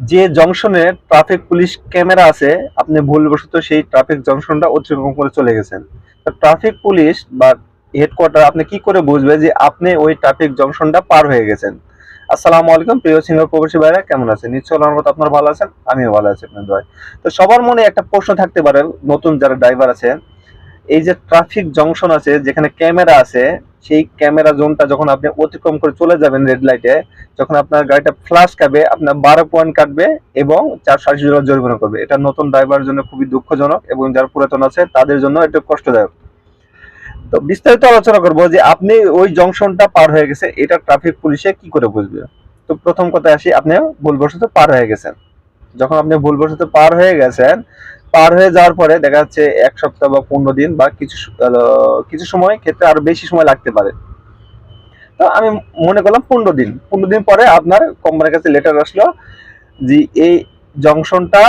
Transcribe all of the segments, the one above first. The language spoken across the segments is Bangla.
যে জংশনে ট্রাফিক পুলিশ ক্যামেরা আছে, আপনি ভুলবশত সেই ট্রাফিক জংশনটা অতিক্রম করে চলে গেছেন। ট্রাফিক পুলিশ বা হেডকোয়ার্টার আপনি কি করে বুঝবে যে আপনি ওই ট্রাফিক জংশনটা পার হয়ে গেছেন? আসসালামু আলাইকুম, প্রিয় সিঙ্গার প্রবাসী ভাইরা, কেমন আছেন? নিশ্চয় আমার আপনার ভালো আছেন, আমিও ভালো আছি আপনার দয় তো সবার মনে একটা প্রশ্ন থাকতে পারে, নতুন যারা ড্রাইভার আছে এই যে ট্রাফিক জংশন আছে, যেখানে ক্যামেরা আছে, সেই ক্যামেরা জোনটা যখন আপনি অতিক্রম করে চলে যাবেন রেড লাইটে যখন আপনার গাড়িটা ফ্লাশ খাবে আপনার বারো পয়েন্ট কাটবে এবং চারশো আশি ডলার জরিমানা করবে। এটা নতুন ড্রাইভারের জন্য খুবই দুঃখজনক এবং যারা পুরাতন আছে, তাদের জন্য এটা কষ্টদায়ক। তো বিস্তারিত আলোচনা করব যে আপনি ওই জংশনটা পার হয়ে গেছে, এটা ট্রাফিক পুলিশে কি করে বুঝবে? তো প্রথম কথা আসি, আপনি ভুলবশত পার হয়ে গেছেন। যখন আপনি ভুলবশত পার হয়ে গেছেন পার হয়ে যাওয়ার পরে দেখা যাচ্ছে এক সপ্তাহ বা পনেরো দিন বা কিছু কিছু সময় ক্ষেত্রে আরও বেশি সময় লাগতে পারে। তো আমি মনে করলাম পনেরো দিন। পনেরো দিন পরে আপনার কোম্পানির কাছে লেটার আসলো যে এই জংশনটা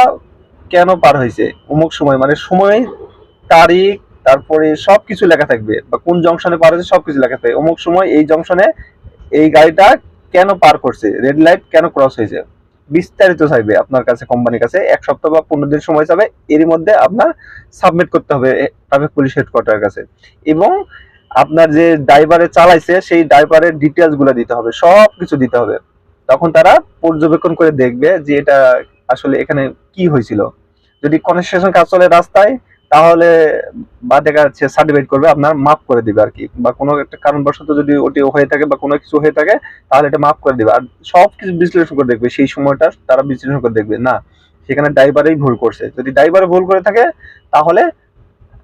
কেন পার হয়েছে? অমুক সময় মানে সময়, তারিখ, তারপরে সবকিছু লেখা থাকবে বা কোন জংশনে পার হয়েছে সবকিছু লেখা থাকবে। অমুক সময় এই জংশনে এই গাড়িটা কেন পার করছে? রেড লাইট কেন ক্রস হয়েছে? বিস্তারিত চাইবে আপনার কাছে, কোম্পানির কাছে। এক সপ্তাহ বা পনেরো দিন সময় চাবে এর মধ্যে আপনার সাবমিট করতে হবে ট্রাফিক পুলিশ হেডকোয়ার্টার কাছে। এবং আপনার যে ড্রাইভারে চালাইছে, সেই ড্রাইভারের ডিটেলসগুলো দিতে হবে সব কিছু দিতে হবে। তখন তারা পর্যবেক্ষণ করে দেখবে যে এটা আসলে এখানে কি হয়েছিল। যদি কনস্ট্রাকশন কাজ চলে রাস্তায় তাহলে বা দেখা যাচ্ছে সার্টিফাইড করবে, আপনার মাফ করে দিবে আর কি। বা কোনো একটা কারণবশত যদি ওটি হয়ে থাকে বা কোনো কিছু হয়ে থাকে, তাহলে এটা মাফ করে দিবে। আর সব কিছু বিশ্লেষণ করে দেখবে, সেই সময়টা তারা বিশ্লেষণ করে দেখবে, না, সেখানে ড্রাইভারই ভুল করছে। যদি ড্রাইভার ভুল করে থাকে, তাহলে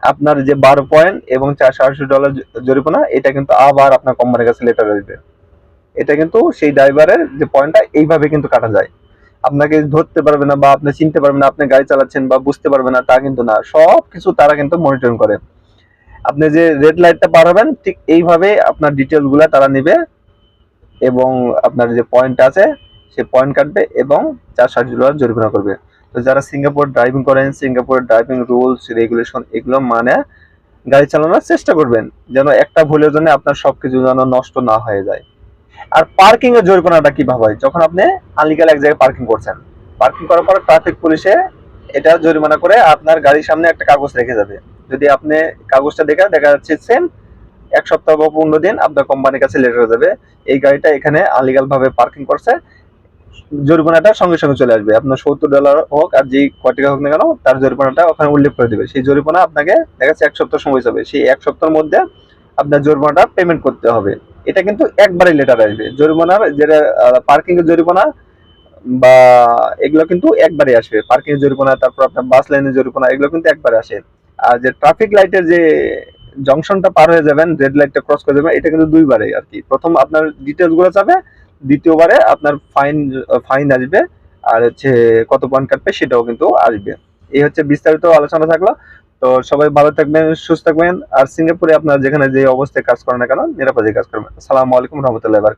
আপনার যে বারো পয়েন্ট এবং চারশো আটশো ডলার জ- জরিমানা, এটা কিন্তু আবার আপনার কোম্পানির কাছে লেটার আসবে এটা কিন্তু সেই ড্রাইভারের যে পয়েন্টটা, এইভাবে কিন্তু কাটা যায়। আপনাকে ধরতে পারবে না বা আপনি চিনতে পারবেন না, আপনি গাড়ি চালাচ্ছেন বা বুঝতে পারবে না, তা কিন্তু না। সব কিছু তারা কিন্তু মনিটরিং করে। আপনি যে রেড লাইটটা পার হবেন ঠিক এইভাবে আপনার ডিটেলসগুলা তারা নেবে এবং আপনার যে পয়েন্ট আছে, সে পয়েন্ট কাটবে এবং চার ষাট ডলার জরিমানা করবে। তো যারা সিঙ্গাপুর ড্রাইভিং করেন সিঙ্গাপুর ড্রাইভিং রুলস রেগুলেশন এগুলো মানে গাড়ি চালানোর চেষ্টা করবেন, যেন একটা ভুলের জন্য আপনার সবকিছু যেন নষ্ট না হয়ে যায়। আর পার্কিং এর জরিমানাটা কীভাবে হয়? যখন আপনি আনলিগাল এক জায়গায় পার্কিং করছেন পার্কিং করার পর ট্রাফিক পুলিশে এটা জরিমানা করে আপনার গাড়ির সামনে একটা কাগজ রেখে যাবে। যদি আপনি কাগজটা দেখে দেখা যাচ্ছে সেম এক সপ্তাহ বা পনেরো দিন আপনার কোম্পানির কাছে লেটার যাবে, এই গাড়িটা এখানে আনলিগাল ভাবে পার্কিং করছে। জরিমানাটা সঙ্গে সঙ্গে চলে আসবে। আপনার সত্তর ডলার হোক আর যেই কটিকা হোক না কেন, তার জরিমানাটা ওখানে উল্লেখ করে দিবে। সেই জরিমানা আপনাকে দেখা যাচ্ছে এক সপ্তাহ সময় যাবে সেই এক সপ্তাহের মধ্যে আপনার জরিমানাটা পেমেন্ট করতে হবে। এটা কিন্তু একবারে লেটার আসবে। জরিমানার যেটা পার্কিং এর জরিমানা বা এগুলো কিন্তু একবারে আসবে। পার্কিং এর জরিমানা, তারপর আপনার বাস লাইনের জরিমানা, এগুলো কিন্তু একবারে আসে। আর যে ট্রাফিক লাইটের যে জংশনটা পার হয়ে যাবেন রেড লাইটটা ক্রস করে যাবেন, এটা কিন্তু দুইবারে আর কি। প্রথম আপনার ডিটেলসগুলো যাবে, দ্বিতীয়বারে আপনার ফাইন ফাইন আসবে। আর হচ্ছে কত পয়েন্ট কাটবে সেটাও কিন্তু আসবে। এই হচ্ছে বিস্তারিত আলোচনা থাকল। তো সবাই ভালো থাকবেন, সুস্থ থাকবেন। আর সিঙ্গাপুরে আপনার যেখানে যে অবস্থায় কাজ করেন না কেন নিরাপদে কাজ করবেন। আসসালামু আলাইকুম রহমতুল্লাহ